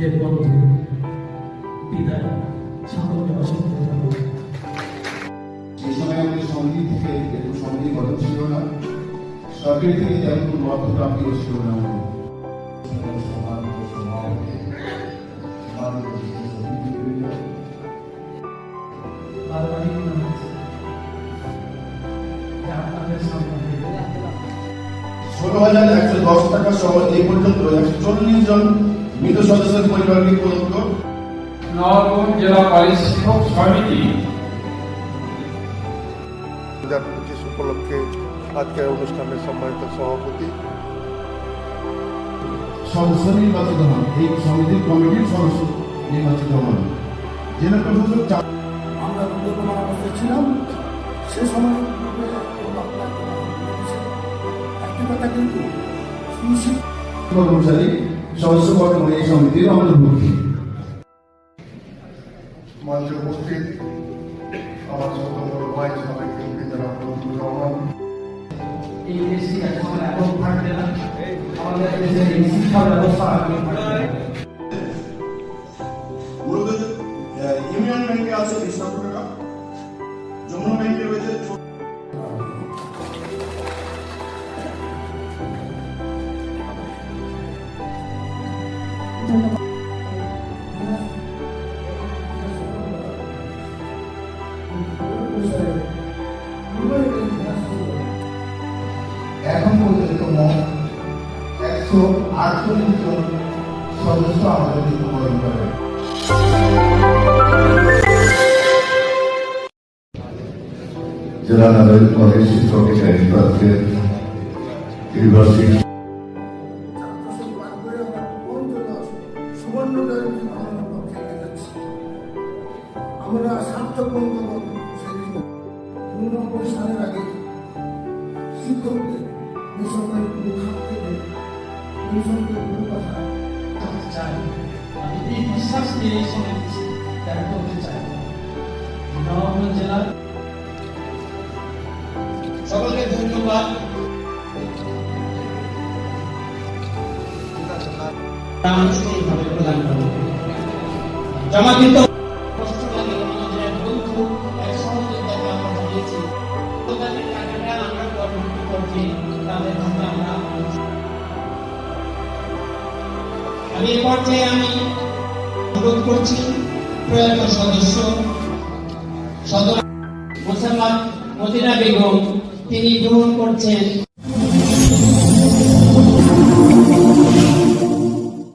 প্রিয় বন্ধু বিদায়। সকলকে অসংখ্য ধন্যবাদ। সেই সময় আমাদের সংগীত থেকে এরকম সংগীত গঠন ছিল না সরকারি থেকে তেমন কোনো অর্থ প্রাপ্তিও ছিল না। ষোলো হাজার একশো দশ টাকা সহ এই পর্যন্ত একশো চল্লিশ জন মৃত সদস্যের পরিবারকে প্রদত্ত নবাবগঞ্জ জেলা শিক্ষক সমিতি। হাজার পঁচিশ উপলক্ষে আজকের অনুষ্ঠানের সম্মানিত সভাপতি। সদস্য নির্বাচিত হন। এই সমিতির কমিটির সদস্য নির্বাচিত হন। জেলা প্রশাসক চা- আমরা অবস্থায় ছিলাম। সে সময় একটি কথা কিন্তু। কর্মচারী সদস্য বর্তমানে এই সমিতির অন্তর্ভুক্তি। মঞ্চে উপস্থিত আমার ছোট বড় ভাই সবাইকে যারা এই দেশটি এখন এখন থাকবে না আমাদের দেশের এই শিক্ষা ব্যবস্থা আগে থাকবে না। মূলত ইউনিয়ন ব্যাংকে আছে বিশ লক্ষ টাকা যমুনা ব্যাংকে রয়েছে ছ- এখন পর্যন্ত মোট একশো আটচল্লিশ জন সদস্য আমাদের মৃত্যুবরণ করে জেলা নাগরিক কলেজ শিক্ষক ইউনিভার্সিটি আমরা সার্থক সালের আগে শিক্ষকদের বেসরকারি কোনো খাত থেকে বেসরকারি কোনো কথা করতে চাই, আমি এই বিশ্বাস নিয়ে এই সমিতি ত্যাগ করতে চাই। নবাবগঞ্জ জেলার সকলকে ধন্যবাদ। প্রদান করব জমাকৃত কষ্টকালে আমি পর্যায়ে আমি অনুরোধ করছি প্রয়াত সদস্য সদর মোসাম্মদ মদিনা বেগম তিনি গ্রহণ করছেন।